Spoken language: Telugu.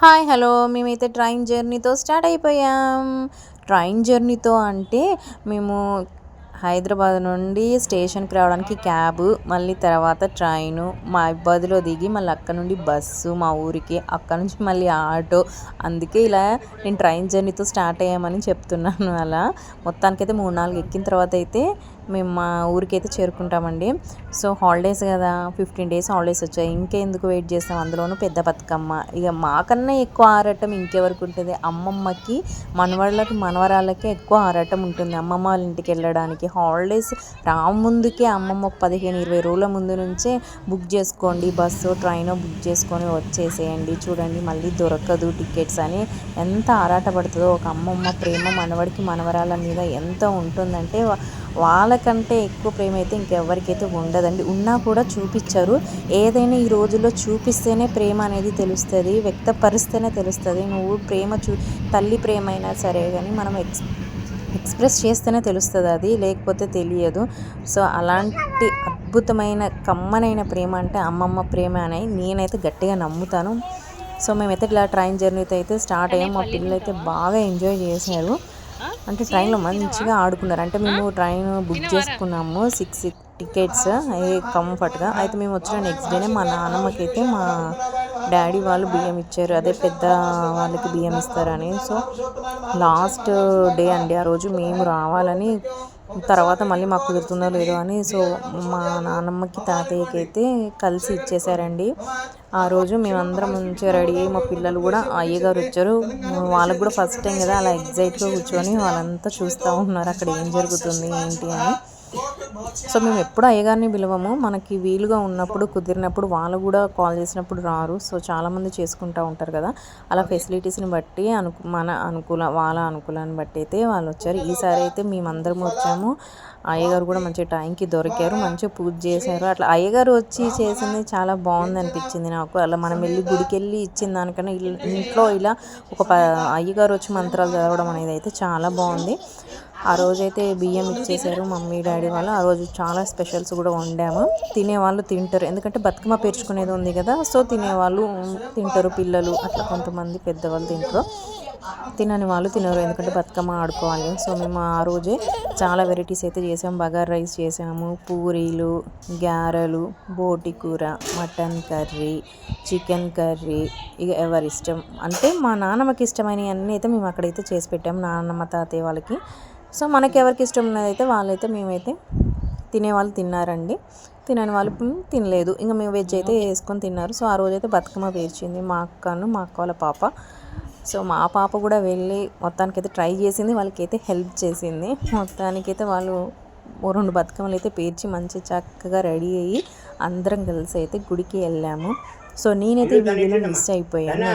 Hi hello. మేమైతే ట్రైన్ జర్నీతో స్టార్ట్ అయిపోయాం. ట్రైన్ జర్నీతో అంటే మేము హైదరాబాద్ నుండి స్టేషన్కి రావడానికి క్యాబ్ మళ్ళీ తర్వాత ట్రైను మా ఇబ్బందిలో దిగి మళ్ళీ అక్కడ నుండి బస్సు మా ఊరికి అక్కడ నుంచి మళ్ళీ ఆటో. అందుకే ఇలా నేను ట్రైన్ జర్నీతో స్టార్ట్ అయ్యామని చెప్తున్నాను అలా. మొత్తానికైతే మూడు నాలుగు ఎక్కిన తర్వాత అయితే మేము మా ఊరికైతే చేరుకుంటామండి. సో హాలిడేస్ కదా ఫిఫ్టీన్ డేస్ హాలిడేస్ వచ్చాయి. ఇంకెందుకు వెయిట్ చేస్తాం? అందులోనూ పెద్ద బతుకమ్మ. ఇక మాకన్నా ఎక్కువ ఆరాటం ఇంకెవరికి ఉంటుంది? అమ్మమ్మకి మనవాళ్ళకి మనవరాళ్ళకి ఎక్కువ ఆరాటం ఉంటుంది. అమ్మమ్మ వాళ్ళ ఇంటికి వెళ్ళడానికి హాలిడేస్ రాముందుకే అమ్మమ్మ పదిహేను ఇరవై రోజుల ముందు నుంచే బుక్ చేసుకోండి. బస్సు ట్రైన్ బుక్ చేసుకొని వచ్చేసేయండి. చూడండి మళ్ళీ దొరకదు టికెట్స్ అని. ఎంత ఆరాటపడుతుందో. ఒక అమ్మమ్మ ప్రేమ మనవడికి మనవరాల మీద ఎంత ఉంటుందంటే వాళ్ళకంటే ఎక్కువ ప్రేమ అయితే ఇంకెవరికైతే ఉండదండి. ఉన్నా కూడా చూపించరు ఏదైనా ఈ రోజుల్లో చూపిస్తేనే ప్రేమ అనేది తెలుస్తుంది వ్యక్తపరిస్తేనే తెలుస్తుంది. నువ్వు ప్రేమ చూ తల్లి ప్రేమ అయినా సరే కానీ మనం ఎక్స్ ఎక్స్ప్రెస్ చేస్తేనే తెలుస్తుంది అది లేకపోతే తెలియదు. సో అలాంటి అద్భుతమైన కమ్మనైన ప్రేమ అంటే అమ్మమ్మ ప్రేమ అని నేనైతే గట్టిగా నమ్ముతాను. సో మేమైతే ఇట్లా ట్రైన్ జర్నీతో అయితే స్టార్ట్ అయ్యాం. మా పిల్లలు అయితే బాగా ఎంజాయ్ చేశారు. అంటే ట్రైన్లో మంచిగా ఆడుకున్నారు. అంటే మేము ట్రైన్ బుక్ చేసుకున్నాము. సిక్స్ టికెట్స్ అవి కంఫర్ట్గా అయితే మేము వచ్చిన నెక్స్ట్ డేనే మా నాన్నమ్మకి అయితే మా డాడీ వాళ్ళు బియ్యం ఇచ్చారు. అదే పెద్ద వాళ్ళకి బియ్యం ఇస్తారని. సో లాస్ట్ డే అండి. ఆ రోజు మేము రావాలని తర్వాత మళ్ళీ మాకు కుదురుతుందో లేదో అని సో మా నాన్నమ్మకి తాతయ్యకి అయితే కలిసి ఇచ్చేసారండి. ఆ రోజు మేమందరం మంచిగా రెడీ అయ్యి మా పిల్లలు కూడా అయ్యగారు వచ్చారు. వాళ్ళకు కూడా ఫస్ట్ టైం కదా అలా ఎగ్జైట్గా కూర్చొని వాళ్ళంతా చూస్తూ ఉన్నారు అక్కడ ఏం జరుగుతుంది ఏంటి అని. సో మేము ఎప్పుడు అయ్యగారిని పిలవము. మనకి వీలుగా ఉన్నప్పుడు కుదిరినప్పుడు వాళ్ళు కూడా కాల్ చేసినప్పుడు రారు. సో చాలామంది చేసుకుంటూ ఉంటారు కదా. అలా ఫెసిలిటీస్ని బట్టి అను మన అనుకూల వాళ్ళ అనుకూలాన్ని బట్టి అయితే వాళ్ళు వచ్చారు. ఈసారి అయితే మేమందరం వచ్చాము. అయ్యగారు కూడా మంచి టైంకి దొరికారు. మంచిగా పూజ చేశారు. అట్లా అయ్యగారు వచ్చి చేసింది చాలా బాగుంది అనిపించింది నాకు. అలా మనం వెళ్ళి గుడికి వెళ్ళి ఇచ్చిన దానికన్నా ఇంట్లో ఇలా ఒక అయ్యగారు వచ్చి మంత్రాలు చదవడం అనేది అయితే చాలా బాగుంది. ఆ రోజైతే బియ్యం ఇచ్చేసారు మమ్మీ డాడీ వాళ్ళు. ఆ రోజు చాలా స్పెషల్స్ కూడా వండాము. తినేవాళ్ళు తింటారు. ఎందుకంటే బతుకమ్మ పేర్చుకునేది ఉంది కదా సో తినేవాళ్ళు తింటారు. పిల్లలు అట్లా కొంతమంది పెద్దవాళ్ళు తింటారు. తినని వాళ్ళు తినరు ఎందుకంటే బతుకమ్మ ఆడుకోవాలి. సో మేము ఆ రోజే చాలా వెరైటీస్ అయితే చేసాము. బగార్ రైస్ చేసాము పూరీలు గారెలు బోటి కూర మటన్ కర్రీ చికెన్ కర్రీ ఇక ఎవరి ఇష్టం అంటే మా నాన్నమ్మకి ఇష్టమైనవి అన్నీ అయితే మేము అక్కడైతే చేసి పెట్టాము. నాన్నమ్మ తాతయ్య వాళ్ళకి. సో మనకి ఎవరికి ఇష్టం ఉన్నదైతే వాళ్ళైతే మేమైతే తినేవాళ్ళు తిన్నారండి. తినని వాళ్ళు తినలేదు. ఇంకా మేము వెజ్ అయితే వేసుకొని తిన్నారు. సో ఆ రోజైతే బతుకమ్మ పేర్చింది మా అక్కను మా అక్క వాళ్ళ పాప. సో మా పాప కూడా వెళ్ళి మొత్తానికైతే ట్రై చేసింది. వాళ్ళకైతే హెల్ప్ చేసింది. మొత్తానికైతే వాళ్ళు రెండు బతుకమ్మలు అయితే పేర్చి మంచి చక్కగా రెడీ అయ్యి అందరం కలిసి అయితే గుడికి వెళ్ళాము. సో నేనైతే వీడియోలో మిస్ అయిపోయాను.